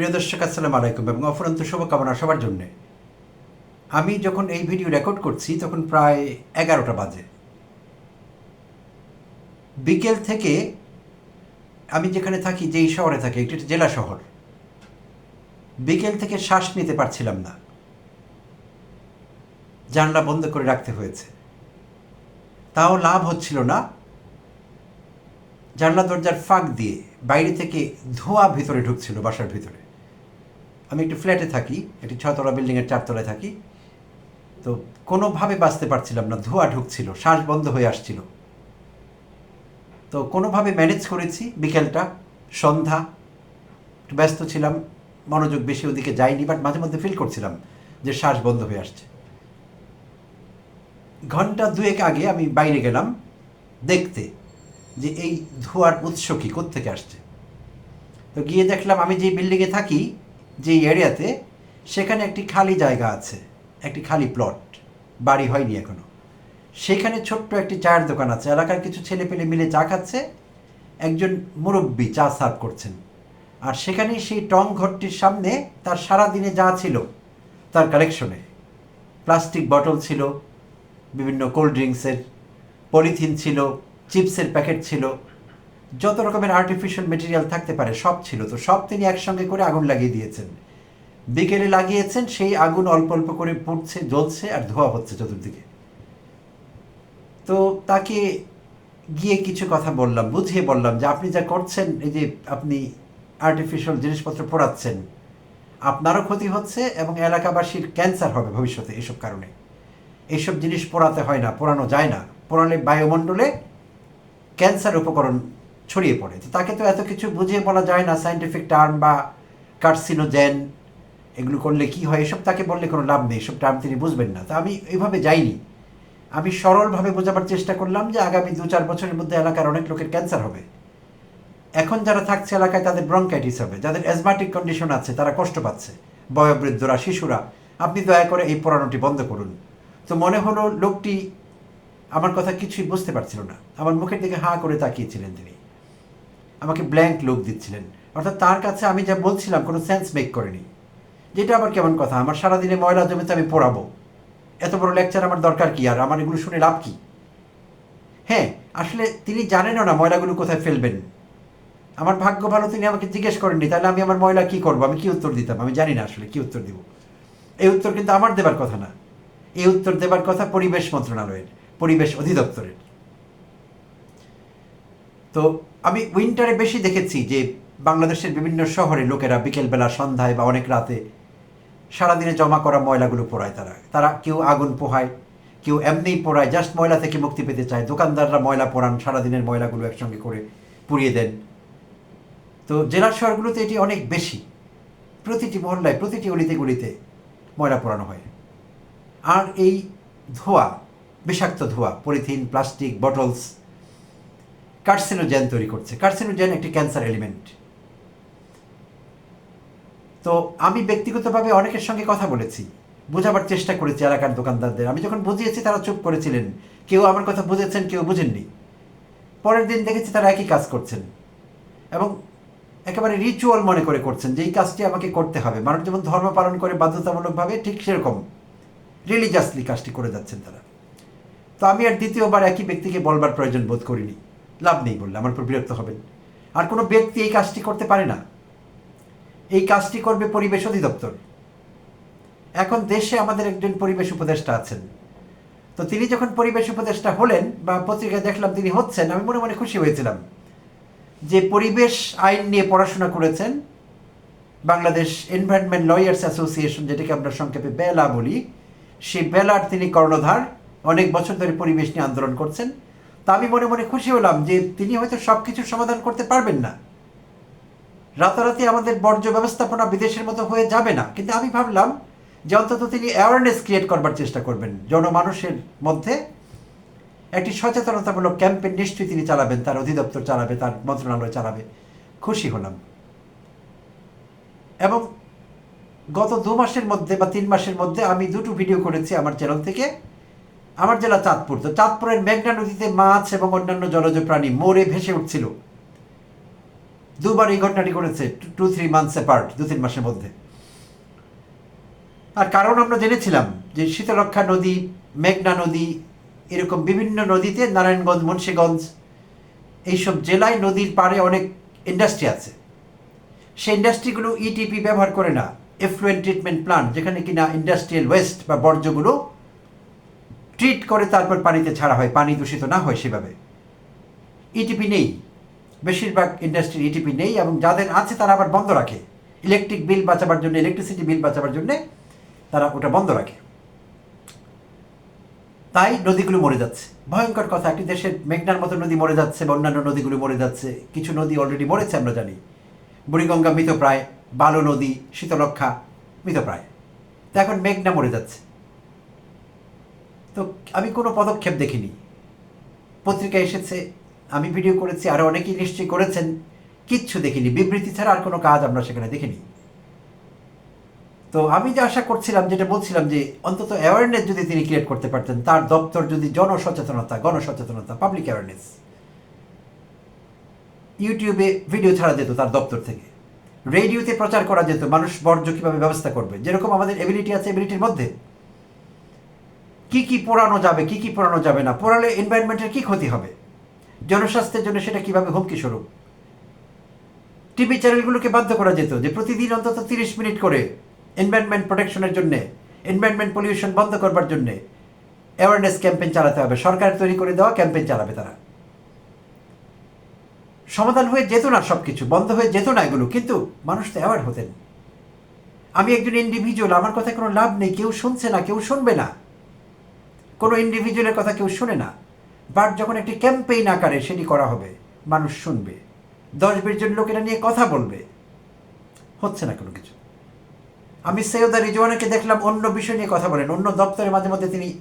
প্রিয় দর্শক, আসসালামু আলাইকুম এবং অফুরন্ত শুভকামনা সবার জন্যে। আমি যখন এই ভিডিও রেকর্ড করছি, তখন প্রায় এগারোটা বাজে। বিকেল থেকে আমি যেখানে থাকি, যেই শহরে থাকি, একটি জেলা শহর, বিকেল থেকে শ্বাস নিতে পারছিলাম না। জানলা বন্ধ করে রাখতে হয়েছে। তাও লাভ হচ্ছিল না। জানলা দরজার ফাঁক দিয়ে বাইরে থেকে ধোঁয়া ভিতরে ঢুকছিল, বাসার ভিতরে। আমি একটি ফ্ল্যাটে থাকি, একটি ছতলা বিল্ডিংয়ের চারতলায় থাকি। তো কোনোভাবে বাঁচতে পারছিলাম না, ধোঁয়া ঢুকছিল, শ্বাস বন্ধ হয়ে আসছিল। তো কোনোভাবে ম্যানেজ করেছি বিকেলটা, সন্ধ্যা, একটু ব্যস্ত ছিলাম, মনোযোগ বেশি ওদিকে যাইনি বাট মাঝে মধ্যে ফিল করছিলাম যে শ্বাস বন্ধ হয়ে আসছে। ঘণ্টা দুয়েক আগে আমি বাইরে গেলাম, দেখতে যে এই ধোঁয়ার উৎস কী, কোত্থেকে আসছে। তো গিয়ে দেখলাম আমি যে বিল্ডিংয়ে থাকি যে এরিয়াতে সেখানে একটি খালি জায়গা আছে, একটি খালি প্লট বাড়ি হয়নি এখনও। সেখানে ছোট্ট একটি চায়ের দোকান আছে, এলাকার কিছু ছেলে পেলে মিলে চা খাচ্ছে, একজন মুরব্বী চা সার্ভ করছেন। আর সেখানেই সেই টং ঘরটির সামনে তার সারা দিনে যা ছিল, তার কালেকশনে প্লাস্টিক বটল ছিল, বিভিন্ন কোল্ড ড্রিঙ্কসের পলিথিন ছিল চিপসের প্যাকেট ছিল যত রকমের আর্টিফিশিয়াল মেটেরিয়াল থাকতে পারে, সব ছিল তো, সব তিনি একসঙ্গে করে আগুন লাগিয়ে দিয়েছেন। বিকেলে লাগিয়েছেন, সেই আগুন অল্প অল্প করে পুড়ছে, জ্বলছে আর ধোয়া হচ্ছে চতুর্দিকে। তো তাকে গিয়ে কিছু কথা বললাম, বুঝিয়ে বললাম যে আপনি যা করছেন, এই যে আপনি আর্টিফিশিয়াল জিনিসপত্র পোড়াচ্ছেন, আপনারও ক্ষতি হচ্ছে এবং এলাকাবাসীর ক্যান্সার হবে ভবিষ্যতে এসব কারণে। এইসব জিনিস পোড়াতে হয় না, পোড়ানো যায় না। পোড়ালে বায়ুমণ্ডলে ক্যান্সার উপকরণ ছড়িয়ে পড়ে। তাকে তো এত কিছু বুঝিয়ে বলা যায় না সাইন্টিফিক টার্ম বা কার্সিনোজেন এগুলো করলে কি হয়, এসব তাকে বললে কোনো লাভ নেই, এসব টার্ম তিনি বুঝবেন না। তা আমি এইভাবে যাইনি। আমি সরলভাবে বোঝাবার চেষ্টা করলাম যে আগামী দু চার বছরের মধ্যে এলাকার অনেক লোকের ক্যান্সার হবে। এখন যারা থাকছে এলাকায় তাদের ব্রঙ্কাইটিস হবে, যাদের অ্যাজমাটিক কন্ডিশন আছে তারা কষ্ট পাচ্ছে, বয়োবৃদ্ধরা, শিশুরা। আপনি দয়া করে এই পড়ানোটি বন্ধ করুন। তো মনে হলো লোকটি আমার কথা কিছুই বুঝতে পারছিল না। আমার মুখের দিকে হাঁ করে তাকিয়েছিলেন তিনি। আমাকে ব্ল্যাঙ্ক লুক দিচ্ছিলেন। অর্থাৎ তার কাছে আমি যা বলছিলাম কোনো সেন্স মেক করেনি। যেটা আবার কেমন কথা? আমার সারাদিনে ময়লা জমিতে আমি পড়াবো। এত বড় লেকচার আমার দরকার কি? আর আমার এগুলো শুনে লাভ কি? হ্যাঁ আসলে তিনি জানেনও না ময়লাগুলো কোথায় ফেলবেন। আমার ভাগ্য ভালো, তিনি আমাকে জিজ্ঞেস করেননি, তাহলে আমি আমার ময়লা কি করব? আমি কি উত্তর দিতাম? আমি জানি না আসলে কি উত্তর দিব। এই উত্তর কিন্তু আমার দেবার কথা না। এই উত্তর দেবার কথা পরিবেশ মন্ত্রণালয়ের, পরিবেশ অধিদপ্তরের। তো আমি উইন্টারে বেশি দেখেছি যে বাংলাদেশের বিভিন্ন শহরে লোকেরা বিকেলবেলা, সন্ধ্যায় বা অনেক রাতে সারাদিনে জমা করা ময়লাগুলো পোড়ায় তারা। তারা কেউ আগুন পোহায়, কেউ এমনিই পোড়ায় জাস্ট ময়লা থেকে মুক্তি পেতে চায়। দোকানদাররা ময়লা পোড়ান, সারাদিনের ময়লাগুলো একসঙ্গে করে পুড়িয়ে দেন। তো জেলা শহরগুলোতে এটি অনেক বেশি। প্রতিটি মহল্লায়, প্রতিটি অলিতে গলিতে ময়লা পোড়ানো হয়। আর এই ধোঁয়া, বিষাক্ত ধোঁয়া, পলিথিন, প্লাস্টিক বটলস কার্সিনোজেন তৈরি করছে। কার্সিনোজেন একটি ক্যান্সার এলিমেন্ট তো আমি ব্যক্তিগতভাবে অনেকের সঙ্গে কথা বলেছি, বোঝাবার চেষ্টা করেছি এলাকার দোকানদারদের। আমি যখন বুঝিয়েছি, তারা চুপ করেছিলেন। কেউ আমার কথা বুঝেছেন, কেউ বুঝেননি। পরের দিন দেখেছি তারা একই কাজ করছেন। এবং একেবারে রিচুয়াল মনে করে করছেন যে, এই কাজটি আমাকে করতে হবে। মানুষ যেমন ধর্ম পালন করে বাধ্যতামূলকভাবে ঠিক সেরকম রিলিজিয়াসলি কাজটি করে যাচ্ছেন তারা। তো আমি আর দ্বিতীয়বার একই ব্যক্তিকে বলবার প্রয়োজন বোধ করিনি। লাভ নেই বললে, আমার উপর বিরক্ত হবেন। আর কোনো ব্যক্তি এই কাজটি করতে পারে না। এই কাজটি করবে পরিবেশ অধিদপ্তর। এখন দেশে আমাদের একজন পরিবেশ উপদেষ্টা আছেন। তো তিনি যখন পরিবেশ উপদেষ্টা হলেন বা পত্রিকায় দেখলাম তিনি হচ্ছেন, আমি মনে মনে খুশি হয়েছিলাম যে পরিবেশ আইন নিয়ে পড়াশোনা করেছেন বাংলাদেশ এনভায়রনমেন্ট লয়ার্স অ্যাসোসিয়েশন, যেটাকে আমরা সংক্ষেপে বেলা বলি। সেই বেলার তিনি কর্ণধার, অনেক বছর ধরে পরিবেশ নিয়ে আন্দোলন করছেন। তা আমি মনে মনে খুশি হলাম যে তিনি হয়তো সব কিছুর সমাধান করতে পারবেন না। রাতারাতি আমাদের বর্জ্য ব্যবস্থাপনা বিদেশের মতো হয়ে যাবে না। কিন্তু আমি ভাবলাম যে অন্তত তিনি অ্যাওয়ারনেস ক্রিয়েট করবার চেষ্টা করবেন। জনমানুষের মধ্যে একটি সচেতনতামূলক ক্যাম্পেন নিশ্চয়ই তিনি চালাবেন, তার অধিদপ্তর চালাবে, তার মন্ত্রণালয় চালাবে। খুশি হলাম। এবং গত দু মাসের মধ্যে বা তিন মাসের মধ্যে আমি দুটো ভিডিও করেছি আমার চ্যানেল থেকে। আমার জেলা চাঁদপুর। তো চাঁদপুরের মেঘনা নদীতে মাছ এবং অন্যান্য জলজ প্রাণী মরে ভেসে উঠছিল। দুবার এই ঘটনাটি করেছে টু থ্রি মান্থস অ্যাপার্ট দু, তিন মাসের মধ্যে। আর কারণ আমরা জেনেছিলাম যে শীতলক্ষা নদী, মেঘনা নদী, এরকম বিভিন্ন নদীতে, নারায়ণগঞ্জ, মুন্সীগঞ্জ, এইসব জেলায় নদীর পাড়ে অনেক ইন্ডাস্ট্রি আছে। সেই ইন্ডাস্ট্রিগুলো ইটিপি ব্যবহার করে না এফ্লুয়েন্ট ট্রিটমেন্ট প্লান্ট যেখানে কিনা ইন্ডাস্ট্রিয়াল ওয়েস্ট বা বর্জ্যগুলো ট্রিট করে তারপর পানিতে ছাড়া হয়, পানি দূষিত না হয় সেভাবে। ইটিপি নেই। বেশিরভাগ ইন্ডাস্ট্রির ইটিপি নেই এবং যাদের আছে তারা আবার বন্ধ রাখে। ইলেকট্রিক বিল বাঁচাবার জন্য ইলেকট্রিসিটি বিল বাঁচাবার জন্যে তারা ওটা বন্ধ রাখে। তাই নদীগুলো মরে যাচ্ছে। ভয়ঙ্কর কথা, একটি দেশের মেঘনার মতো নদী মরে যাচ্ছে বা অন্যান্য নদীগুলো মরে যাচ্ছে। কিছু নদী অলরেডি মরেছে, আমরা জানি। বুড়িগঙ্গা মৃতপ্রায় বালো নদী শীতলক্ষা মৃতপ্রায় তো এখন মেঘনা মরে যাচ্ছে। তো আমি কোনো পদক্ষেপ দেখিনি। পত্রিকা এসেছে, আমি ভিডিও করেছি আরও অনেকেই নিশ্চয়ই করেছেন, কিচ্ছু দেখিনি, বিবৃতি ছাড়া আর কোনো কাজ আমরা সেখানে দেখিনি। তো আমি যে আশা করছিলাম, যেটা বলছিলাম যে অন্তত অ্যাওয়ারনেস যদি তিনি ক্রিয়েট করতে পারতেন, তার দপ্তর যদি জনসচেতনতা, গণসচেতনতা পাবলিক অ্যাওয়ারনেস ইউটিউবে ভিডিও ছাড়া যেত তার দপ্তর থেকে। রেডিওতে প্রচার করা যেত, মানুষ বর্জ্য কীভাবে ব্যবস্থা করবে, যেরকম আমাদের এবিলিটি আছে এবিলিটির মধ্যে। কি কি পোড়ানো যাবে, কি কি পোড়ানো যাবে না, পোড়ালে এনভায়রনমেন্টের কি ক্ষতি হবে? জনস্বাস্থ্যের জন্য সেটা কীভাবে হুমকি স্বরূপ? টিভি চ্যানেলগুলোকে বাধ্য করা যেত যে প্রতিদিন অন্তত তিরিশ মিনিট করে এনভায়রনমেন্ট প্রোটেকশনের জন্য এনভায়রনমেন্ট পলিউশন বন্ধ করবার জন্য অ্যাওয়ারনেস ক্যাম্পেইন চালাতে হবে। সরকার তৈরি করে দেওয়া ক্যাম্পেইন চালাবে তারা। সমাধান হয়ে যেত না সব কিছু বন্ধ হয়ে যেত না এগুলো, কিন্তু মানুষ তো অ্যাওয়ার হতেন। আমি একজন ইন্ডিভিজুয়াল আমার কথা কোনো লাভ নেই, কেউ শুনছে না, কেউ শুনবে না। কোনো ইন্ডিভিজুয়ালের কথা কেউ শুনে না। বাট যখন একটি ক্যাম্পেইন আকারে সেটি করা হবে, মানুষ শুনবে। দশ বিশ জন লোকেরা নিয়ে কথা বলবে। হচ্ছে না কোনো কিছু। আমি সৈয়দা রিজওয়ানাকে দেখলাম অন্য বিষয় নিয়ে কথা বলেন, অন্য দপ্তরে মাঝে মধ্যে তিনি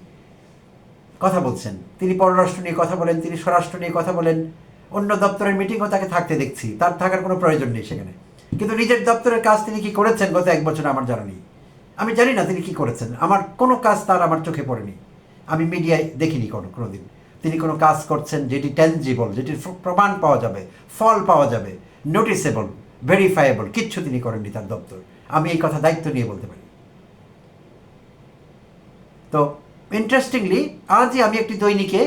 কথা বলছেন। তিনি পররাষ্ট্র নিয়ে কথা বলেন, তিনি স্বরাষ্ট্র নিয়ে কথা বলেন। অন্য দপ্তরের মিটিংও তাকে থাকতে দেখছি। তার থাকার কোনো প্রয়োজন নেই সেখানে। কিন্তু নিজের দপ্তরের কাজ তিনি কি করেছেন গত এক বছর আমার জানা নেই। আমি জানি না তিনি কি করেছেন। আমার কোনো কাজ তার আমার চোখে পড়েনি। আমি মিডিয়ায় দেখিনি কোনো, কোনোদিন। তিনি কোনো কাজ করছেন যেটি ট্যানজিবল যেটির প্রমাণ পাওয়া যাবে, ফল পাওয়া যাবে নোটিসেবল ভেরিফায়েবল কিচ্ছু তিনি করেননি তার দপ্তর। আমি এই কথা দায়িত্ব নিয়ে বলতে পারি। তো ইন্টারেস্টিংলি আজই আমি একটি দৈনিকে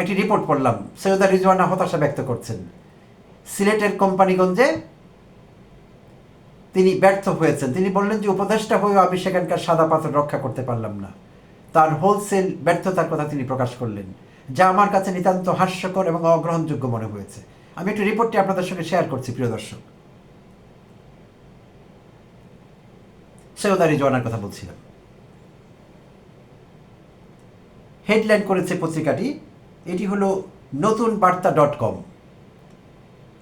একটি রিপোর্ট পড়লাম, সৈয়দা রিজওয়ানা হতাশা ব্যক্ত করছেন। সিলেটের কোম্পানিগঞ্জে তিনি ব্যর্থ হয়েছেন। তিনি বললেন যে, উপদেষ্টা হয়েও আমি সেখানকার সাদা পাথর রক্ষা করতে পারলাম না। তার হোলসেল ব্যর্থতার কথা তিনি প্রকাশ করলেন, যা আমার কাছে নিতান্ত হাস্যকর এবং অগ্রহণযোগ্য মনে হয়েছে। আমি একটু রিপোর্টটি আপনাদের সঙ্গে শেয়ার করছি, প্রিয় দর্শক। সৈয়দা রিজওয়ানার কথা বলছিলাম। হেডলাইন করেছে পত্রিকাটি, এটি হলো নতুন বার্তা ডট কম।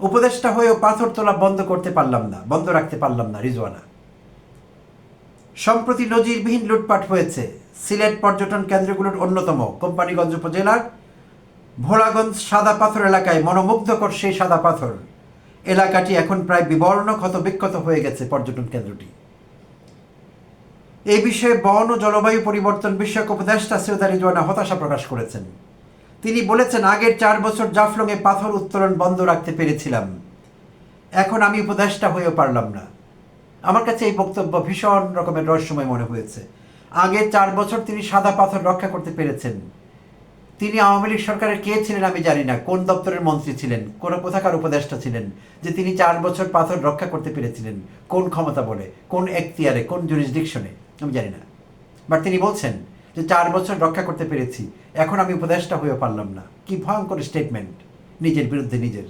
উপদেষ্টা হয়েও পাথর তোলা বন্ধ করতে পারলাম না, বন্ধ রাখতে পারলাম না, রিজওয়ানা। সম্প্রতি নজিরবিহীন লুটপাট হয়েছে সিলেট পর্যটন কেন্দ্রগুলোর অন্যতম কোম্পানিগঞ্জ উপজেলার ভোলাগঞ্জ সাদা পাথর এলাকায় মনোমুগ্ধকর সেই সাদা পাথর। এলাকাটি এখন প্রায় বিবর্ণ ক্ষত বিক্ষত হয়ে গেছে পর্যটন কেন্দ্রটি। এই বিষয়ে বন ও জলবায়ু পরিবর্তন বিষয়ক উপদেষ্টা সৈয়দা রিজওয়ানা হতাশা প্রকাশ করেছেন। তিনি বলেছেন, আগের চার বছর জাফলংয়ে পাথর উত্তোলন বন্ধ রাখতে পেরেছিলাম। এখন আমি উপদেষ্টা হয়েও পারলাম না। আমার কাছে এই বক্তব্য ভীষণ রকমের রহস্যময় মনে হয়েছে। আগে চার বছর তিনি সাদা পাথর রক্ষা করতে পেরেছেন। তিনি আওয়ামী লীগ সরকারের কে ছিলেন আমি জানি না, কোন দপ্তরের মন্ত্রী ছিলেন, কোন কোথাকার উপদেষ্টা ছিলেন, যে তিনি চার বছর পাথর রক্ষা করতে পেরেছিলেন, কোন ক্ষমতা বলে, কোন এখতিয়ারে, কোন জুরিসডিকশনে আমি জানি না। বাট তিনি বলছেন যে চার বছর রক্ষা করতে পেরেছি, এখন আমি উপদেষ্টা হয়েও পারলাম না। কি ভয়ঙ্কর স্টেটমেন্ট নিজের বিরুদ্ধে নিজের।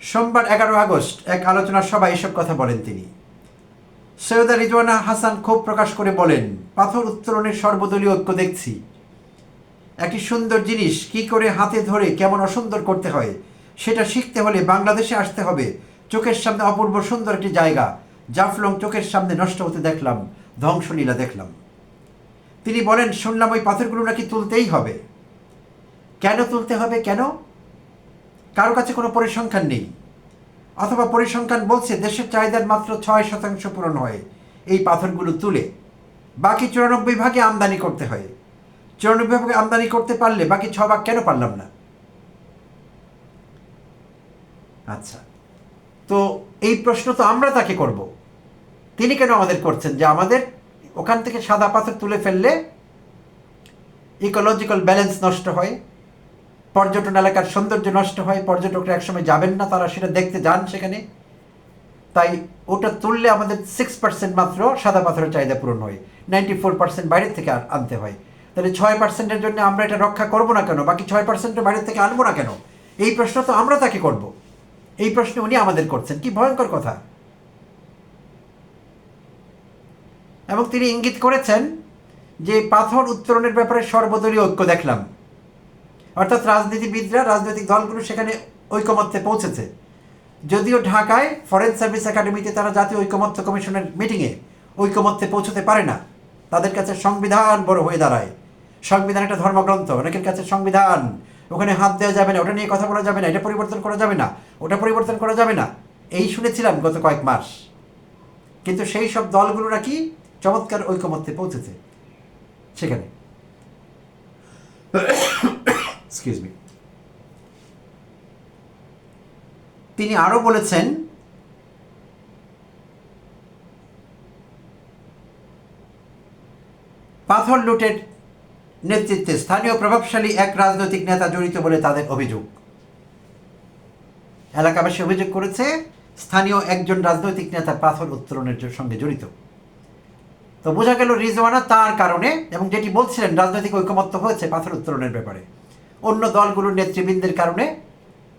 সোমবার এগারো আগস্ট এক আলোচনার সভায় এসব কথা বলেন তিনি। সৈয়দা রিজওয়ানা হাসান ক্ষোভ প্রকাশ করে বলেন, পাথর উত্তোলনের সর্বদলীয় ঐক্য দেখছি। একটি সুন্দর জিনিস কি করে হাতে ধরে কেমন অসুন্দর করতে হয়, সেটা শিখতে হলে বাংলাদেশে আসতে হবে। চোখের সামনে অপূর্ব সুন্দর একটি জায়গা। জাফলং চোখের সামনে নষ্ট হতে দেখলাম, ধ্বংসলীলা দেখলাম। তিনি বলেন, শুনলাম ওই পাথরগুলো নাকি তুলতেই হবে। কেন তুলতে হবে? কেন? কারও কাছে কোনো পরিসংখ্যান নেই। অথবা পরিসংখ্যান বলছে দেশের চাহিদার মাত্র ছয় শতাংশ পূরণ হয়। এই পাথরগুলো তুলে বাকি চুরানব্বই ভাগে আমদানি করতে হয়। চুরানব্বই ভাগে আমদানি করতে পারলে বাকি ছ ভাগ কেন পারলাম না? আচ্ছা তো এই প্রশ্ন তো আমরা তাকে করব। তিনি কেন আমাদের করছেন যে আমাদের ওখান থেকে সাদা পাথর তুলে ফেললে ইকোলজিক্যাল ব্যালেন্স নষ্ট হয়? পর্যটন এলাকার সৌন্দর্য নষ্ট হয়, পর্যটকরা একসময় যাবেন না, তারা সেটা দেখতে যান সেখানে। তাই ওটা তুললে আমাদের সিক্স পার্সেন্ট মাত্র সাদা পাথরের চাহিদা পূরণ হয় নাইনটি ফোর পার্সেন্ট বাইরের থেকে আনতে হয়। তাহলে ছয় পার্সেন্টের জন্য আমরা এটা রক্ষা করব না কেন? বাকি ছয় পার্সেন্টের বাইরের থেকে আনব না কেন? এই প্রশ্ন তো আমরা তাকে করব। এই প্রশ্ন উনি আমাদের করছেন। কি ভয়ঙ্কর কথা। এবং তিনি ইঙ্গিত করেছেন যে পাথর উত্তোলনের ব্যাপারে সর্বদলীয় ঐক্য দেখলাম। অর্থাৎ রাজনীতিবিদরা, রাজনৈতিক দলগুলো সেখানে ঐকমত্যে পৌঁছেছে। যদিও ঢাকায় ফরেন সার্ভিস একাডেমিতে তারা জাতীয় ঐকমত্য কমিশনের মিটিংয়ে ঐকমত্যে পৌঁছতে পারে না। তাদের কাছে সংবিধান বড় হয়ে দাঁড়ায়। সংবিধান একটা ধর্মগ্রন্থ, অনেকের কাছে সংবিধান। ওখানে হাত দেওয়া যাবে না, ওটা নিয়ে কথা বলা যাবে না, এটা পরিবর্তন করা যাবে না, ওটা পরিবর্তন করা যাবে না। এই শুনেছিলাম গত কয়েক মাস। কিন্তু সেই সব দলগুলো নাকি চমৎকার ঐকমত্যে পৌঁছেছে। সেখানে। এক্সকিউজ মি তিনি আরও বলেছেন, পাথর লুটের নেতৃত্বে স্থানীয় প্রভাবশালী এক রাজনৈতিক নেতা জড়িত বলে তাদের অভিযোগ। এলাকাবাসী অভিযোগ করেছে, স্থানীয় একজন রাজনৈতিক নেতা পাথর উত্তোলনের সঙ্গে জড়িত। তো বোঝা গেল রিজওয়ানা তার কারণে এবং যেটি বলছিলেন, রাজনৈতিক ঐকমত্য হয়েছে পাথর উত্তোলনের ব্যাপারে। অন্য দলগুলোর নেতৃবৃন্দের কারণে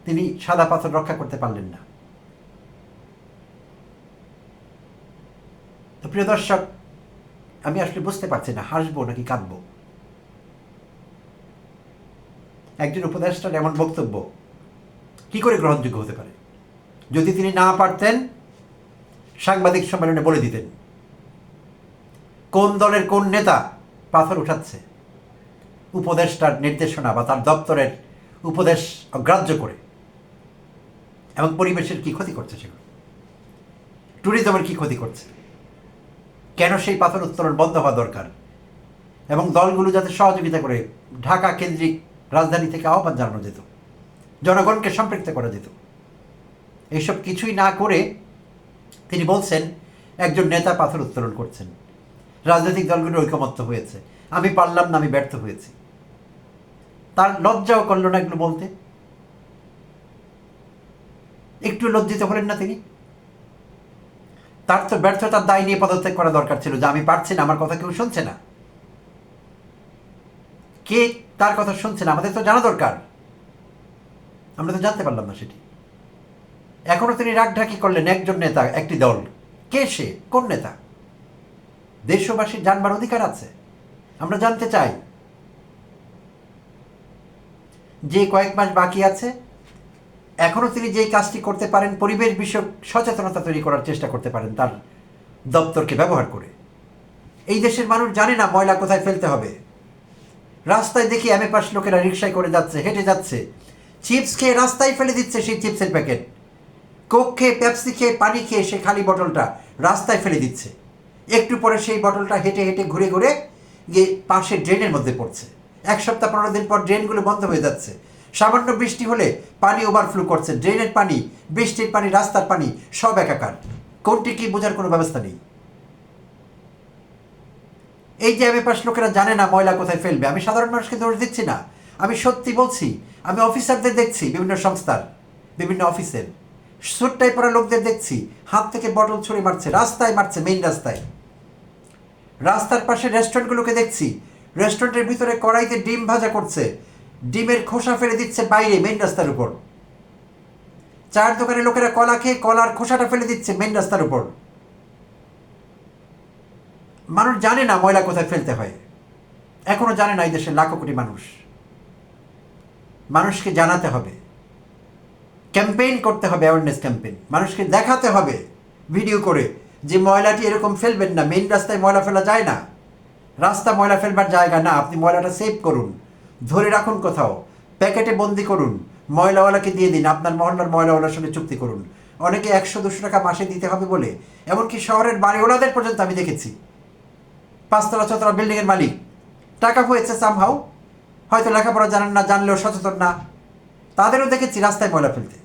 তিনি সাদা পাথর রক্ষা করতে পারলেন না। তো প্রিয় দর্শক, আমি আসলে বুঝতে পারছি না, হাসবো নাকি কাঁদবো? একজন উপদেষ্টার এমন বক্তব্য কি করে গ্রহণযোগ্য হতে পারে? যদি তিনি না পারতেন, সাংবাদিক সম্মেলনে বলে দিতেন, কোন দলের কোন নেতা পাথর উঠাচ্ছে? উপদেষ্টার নির্দেশনা বা তার দপ্তরের উপদেশ অগ্রাহ্য করে। এবং পরিবেশের কি ক্ষতি করছে সেগুলো? ট্যুরিজমের কি ক্ষতি করছে? কেন সেই পাথর উত্তোলন বন্ধ হওয়া দরকার? এবং দলগুলো যাতে সহযোগিতা করে ঢাকা কেন্দ্রিক রাজধানী থেকে আহ্বান জানানো যেত, জনগণকে সম্পৃক্ত করা যেত। এইসব কিছুই না করে তিনি বলছেন, একজন নেতা পাথর উত্তোলন করছেন। রাজনৈতিক দলগুলো ঐকমত্য হয়েছে। আমি পারলাম না, আমি ব্যর্থ হয়েছি। তার লজ্জাও করল না এগুলো বলতে। একটু লজ্জিত হলেন না তিনি? তার তো ব্যর্থতার দায় নিয়ে পদত্যাগ করা দরকার ছিল যে আমি পারছি না, আমার কথা কেউ শুনছে না। কে তার কথা শুনছে না, আমাদের তো জানা দরকার। আমরা তো জানতে পারলাম না সেটি। এখনও তিনি রাগঢাকি করলেন একজন নেতা, একটি দল। কে সে? কোন নেতা? দেশবাসীর জানবার অধিকার আছে। আমরা জানতে চাই যে কয়েক মাস বাকি আছে, এখনও তিনি যেই কাজটি করতে পারেন, পরিবেশ বিষয়ক সচেতনতা তৈরি করার চেষ্টা করতে পারেন তার দপ্তরকে ব্যবহার করে। এই দেশের মানুষ জানে না ময়লা কোথায় ফেলতে হবে। রাস্তায় দেখি এম পাশ লোকেরা রিক্সায় করে যাচ্ছে, হেঁটে যাচ্ছে। চিপস খেয়ে রাস্তায় ফেলে দিচ্ছে সেই চিপসের প্যাকেট। কোক খেয়ে, পেপসি খেয়ে, পানি খেয়ে সে খালি বটলটা রাস্তায় ফেলে দিচ্ছে। একটু পরে সেই বটলটা হেঁটে হেঁটে ঘুরে ঘুরে গিয়ে পাশে ড্রেনের মধ্যে পড়ছে। এক সপ্তাহ পনেরো দিন পর ড্রেনগুলো বন্ধ হয়ে যাচ্ছে। সামান্য বৃষ্টি হলে পানি ওভারফ্লো করছে। ড্রেনের পানি, বৃষ্টির পানি, রাস্তার পানি, সব একাকার। কোনটি কি বোঝার কোনো ব্যবস্থা নেই। এই যে এমএ পাশ লোকেরা জানে না ময়লা কোথায় ফেলবে, আমি সাধারণ মানুষকে দোষ দিচ্ছি না। আমি সত্যি বলছি, আমি অফিসারদের দেখছি, বিভিন্ন সংস্থার, বিভিন্ন অফিসের। সুটটাই পরা লোকদের দেখছি, হাত থেকে বটল ছুঁড়ে মারছে, রাস্তায় মারছে মেইন রাস্তায়। রাস্তার পাশে রেস্টুরেন্টগুলোকে দেখছি রেস্টুরেন্টের ভিতরে কড়াইতে ডিম ভাজা করছে। ডিমের খোসা ফেলে দিচ্ছে বাইরে মেন রাস্তার উপর। চায়ের দোকানে লোকেরা কলা খেয়ে কলার খোসাটা ফেলে দিচ্ছে মেন রাস্তার উপর। মানুষ জানে না ময়লা কোথায় ফেলতে হয়। এখনও জানে না এই দেশের লাখো কোটি মানুষ। মানুষকে জানাতে হবে। ক্যাম্পেইন করতে হবে অ্যাওয়ারনেস ক্যাম্পেইন। মানুষকে দেখাতে হবে ভিডিও করে যে ময়লাটি এরকম ফেলবেন না। মেন রাস্তায় ময়লা ফেলা যায় না। রাস্তা ময়লা ফেলবার জায়গা না, আপনি ময়লাটা সেভ করুন। ধরে রাখুন কোথাও। প্যাকেটে বন্দি করুন। ময়লাওয়ালাকে দিয়ে দিন, আপনার মহল্লার ময়লাওয়ালার সঙ্গে চুক্তি করুন। অনেকে একশো দুশো টাকা মাসে দিতে হবে বলে, এমনকি শহরের বাড়িওয়ালাদের পর্যন্ত আমি দেখেছি। পাঁচতলা ছতলা বিল্ডিংয়ের মালিক। টাকা হয়েছে সামহাও হয়তো লেখাপড়া জানেন না, জানলেও সচেতন না। তাদেরও দেখেছি রাস্তায় ময়লা ফেলতে।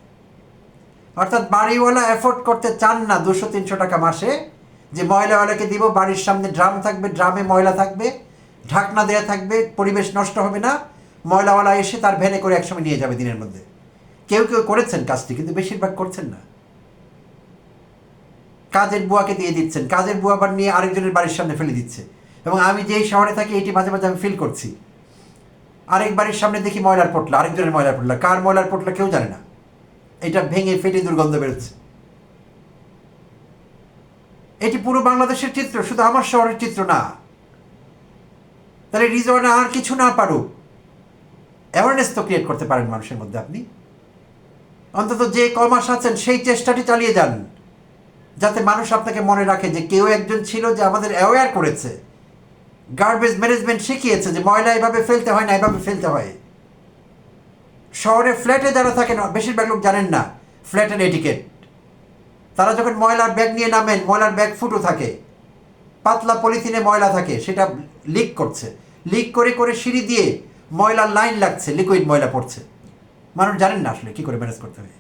অর্থাৎ বাড়িওয়ালা এফোর্ড করতে চান না দুশো তিনশো টাকা মাসে। যে ময়লাওয়ালাকে দিব, বাড়ির সামনে ড্রাম থাকবে, ড্রামে ময়লা থাকবে, ঢাকনা দেয়া থাকবে, পরিবেশ নষ্ট হবে না, ময়লাওয়ালা এসে তার ভ্যানে করে একসময় নিয়ে যাবে দিনের মধ্যে। কেউ কেউ করেছেন কাজটি, কিন্তু বেশিরভাগ করছেন না। কাজের বুয়াকে দিয়ে দিচ্ছেন, কাজের বুয়া আবার নিয়ে আরেকজনের বাড়ির সামনে ফেলে দিচ্ছে। এবং আমি যেই শহরে থাকি, এটি মাঝে মাঝে আমি ফিল করছি। আরেক বাড়ির সামনে দেখি ময়লার পোটলা, আরেকজনের ময়লার পোটলা। কার ময়লার পোটলা কেউ জানে না। এটা ভেঙে ফেটে দুর্গন্ধ বেরোচ্ছে। এটি পুরো বাংলাদেশের চিত্র, শুধু আমার শহরের চিত্র না। তাহলে রিজওয়ানা আর কিছু না পারুক অ্যাওয়ারনেস তো ক্রিয়েট করতে পারেন মানুষের মধ্যে আপনি। অন্তত যে কমাস আছেন, সেই চেষ্টাটি চালিয়ে যান, যাতে মানুষ আপনাকে মনে রাখে যে কেউ একজন ছিল যে আমাদের অ্যাওয়্যার করেছে গার্বেজ ম্যানেজমেন্ট শিখিয়েছে যে ময়লা এভাবে ফেলতে হয় না, এভাবে ফেলতে হয়। শহরে ফ্ল্যাটে যারা থাকেন বেশিরভাগ লোক জানেন না ফ্ল্যাটের এটিকেট তারা যখন ময়লার ব্যাগ নিয়ে নামেন, ময়লার ব্যাগ ফুটো থাকে, পাতলা পলিথিনে ময়লা থাকে, সেটা লিক করছে। লিক করে করে সিঁড়ি দিয়ে ময়লার লাইন লাগছে লিকুইড ময়লা পড়ছে। মানুষ জানেন না আসলে কী করে ম্যানেজ করতে হবে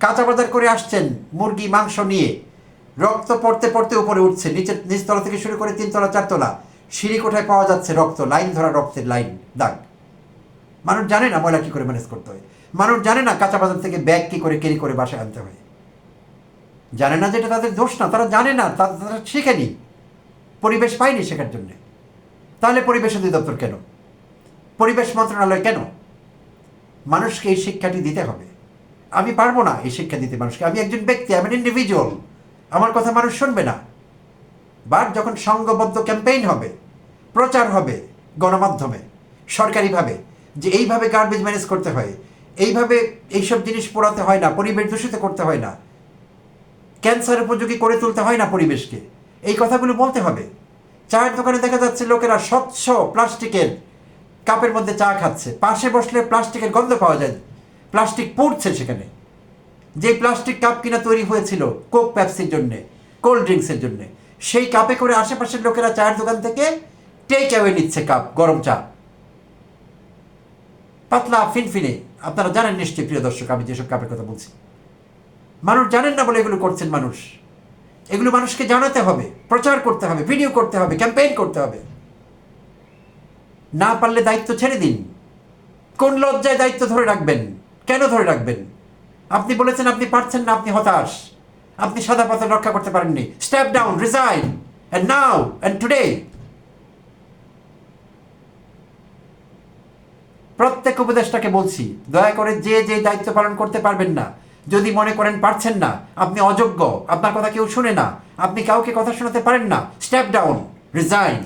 কাঁচা বাজার করে আসছেন, মুরগি, মাংস নিয়ে। রক্ত পড়তে পড়তে উপরে উঠছে, নিচে, নিচতলা থেকে শুরু করে তিনতলা, চারতলা। সিঁড়ি কোঠায় পাওয়া যাচ্ছে রক্ত, লাইন ধরা রক্তের লাইন, দাগ। মানুষ জানে না ময়লা কী করে ম্যানেজ করতে হয়। মানুষ জানে না কাঁচা বাজার থেকে ব্যাগ কী করে ক্যারি করে বাসায় আনতে হয়। জানে না যে এটা তাদের দোষ না, তারা জানে না তারা শেখেনি পরিবেশ পায়নি শেখার জন্যে। তাহলে পরিবেশ অধিদপ্তর কেন? পরিবেশ মন্ত্রণালয় কেন? মানুষকে এই শিক্ষাটি দিতে হবে। আমি পারব না এই শিক্ষা দিতে মানুষকে। আমি একজন ব্যক্তি আমি ইন্ডিভিজুয়াল আমার কথা মানুষ শুনবে না। বাট যখন সংঘবদ্ধ ক্যাম্পেইন হবে, প্রচার হবে গণমাধ্যমে, সরকারিভাবে, যে এইভাবে গার্বেজ ম্যানেজ করতে হয়, এইভাবে এইসব জিনিস পোড়াতে হয় না, পরিবেশ দূষিত করতে হয় না ক্যান্সার উপযোগী করে তুলতে হয় না পরিবেশকে। এই কথাগুলো বলতে হবে। চায়ের দোকানে দেখা যাচ্ছে লোকেরা স্বচ্ছ প্লাস্টিকের কাপের মধ্যে চা খাচ্ছে। পাশে বসলে প্লাস্টিকের গন্ধ পাওয়া যায়। প্লাস্টিক পড়ছে সেখানে। যে প্লাস্টিক কাপ কিনা তৈরি হয়েছিল কোক প্যাপসির জন্যে, কোল্ড ড্রিঙ্কসের জন্যে, সেই কাপে করে আশেপাশের লোকেরা চায়ের দোকান থেকে টেক অ্যাওয়ে নিচ্ছে কাপ, গরম চা। পাতলা ফিনফিনে, আপনারা জানেন নিশ্চয়ই, প্রিয় দর্শক, আমি যেসব কাপের কথা বলছি। মানুষ জানেন না বলে এগুলো করছেন মানুষ। এগুলো মানুষকে জানাতে হবে, প্রচার করতে হবে, ভিডিও করতে হবে, ক্যাম্পেইন করতে হবে। না পারলে দায়িত্ব ছেড়ে দিন। কোন লজ্জায় দায়িত্ব ধরে রাখবেন? কেন ধরে রাখবেন? আপনি বলেছেন আপনি পারছেন না, আপনি হতাশ। আপনি সাদা পথে রক্ষা করতে পারেননি। Step down resign and now and today প্রত্যেক উপদেষ্টাকে বলছি, দয়া করে যে যে দায়িত্ব পালন করতে পারবেন না যদি মনে করেন পারছেন না, আপনি অযোগ্য, আপনার কথা কেউ শুনে না, আপনি কাউকে কথা শোনাতে পারেন না স্টেপ ডাউন রিজাইন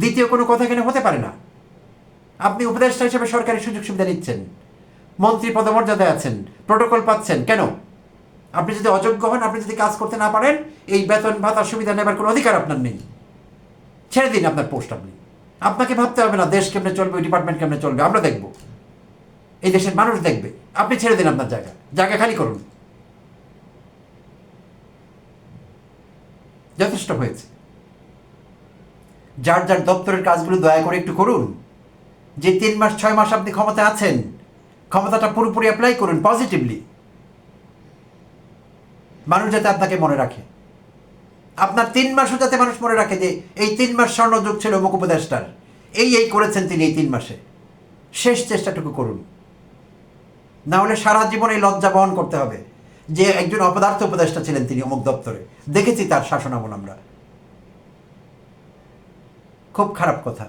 দ্বিতীয় কোনো কথা এখানে হতে পারে না। আপনি উপদেষ্টা হিসেবে সরকারি সুযোগ সুবিধা নিচ্ছেন, মন্ত্রী পদমর্যাদায় আছেন প্রোটোকল পাচ্ছেন, কেন? আপনি যদি অযোগ্য হন, আপনি যদি কাজ করতে না পারেন, এই বেতন ভাতা সুবিধা নেবার কোনো অধিকার আপনার নেই। ছেড়ে দিন আপনার পোস্ট আপনি। আপনাকে ভাবতে হবে না, দেশ কেমনে চলবে, ওই ডিপার্টমেন্ট কেমনে চলবে, আমরা দেখব। এই দেশের মানুষ দেখবে। আপনি ছেড়ে দিন আপনার জায়গা। জায়গা খালি করুন। যথেষ্ট হয়েছে। যার যার দপ্তরের কাজগুলো দয়া করে একটু করুন। যে তিন মাস, ছয় মাস আপনি ক্ষমতা আছেন, ক্ষমতাটা পুরোপুরি অ্যাপ্লাই করুন পজিটিভলি মানুষ যাতে আপনাকে মনে রাখে। আপনার তিন মাসও যাতে মানুষ মনে রাখে যে এই তিন মাস স্বর্ণযুগ ছিল মুখ উপদেষ্টার। এই এই করেছেন তিনি এই তিন মাসে। শেষ চেষ্টাটুকু করুন। না হলে সারা জীবন এই লজ্জা বহন করতে হবে। যে একজন অপদার্থ উপদেষ্টা ছিলেন তিনি অমুক দপ্তরে। দেখেছি তার শাসনামল আমরা। খুব খারাপ কথা।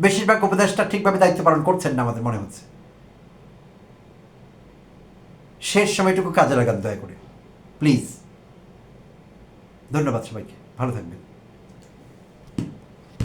বেশিরভাগ উপদেষ্টা ঠিকভাবে দায়িত্ব পালন করছেন না আমাদের মনে হচ্ছে। শেষ সময়টুকু কাজে লাগান দয়া করে। প্লিজ। ধন্যবাদ সবাইকে। ভালো থাকবেন।